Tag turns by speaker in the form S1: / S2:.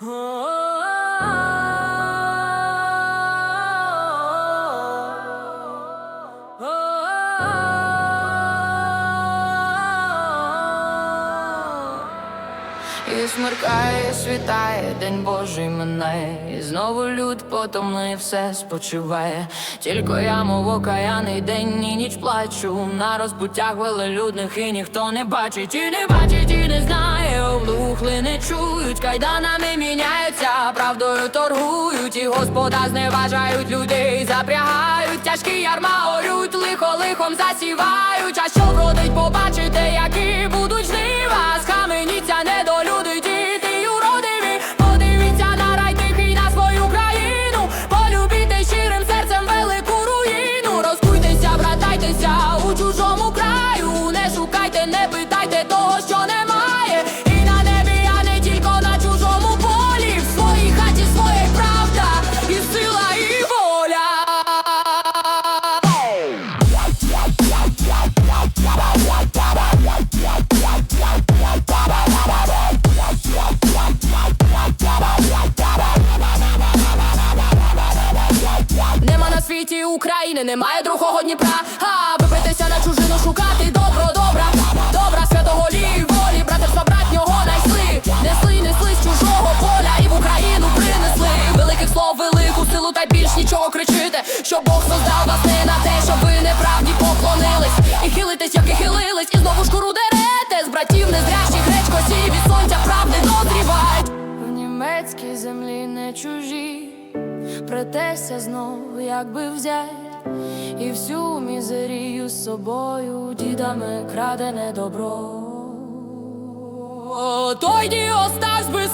S1: І смеркає, світає, день Божий мене, і знову люд потомний все спочиває. Тільки я, мов окаяний день і ніч плачу на розпуттях велелюдних, і ніхто не бачить, і не бачить, і не знає. Оглухли не чують, кайданами міняються, правдою торгують, і господа зневажають людей, запрягають, тяжкі ярма орють, лихо лихом засівають. А що вродить, побачите, України, немає другого Дніпра. А випитися на чужину, шукати добро, добра, добра, святого лі, волі, братерства братнього найсли. Несли, несли з чужого поля і в Україну принесли. Великих слов, велику силу, та більш нічого кричите. Що Бог создав вас не на те, щоб ви неправді поклонились. І хилитесь, як і хилились, і знову шкуру дерете. З братів незрящих гречко сі від сонця правди дозрівають. В німецькій землі не чужі. Претеся знов, як би взять, і всю мізерію з собою дідами крадене добро. Той ді оставсь би.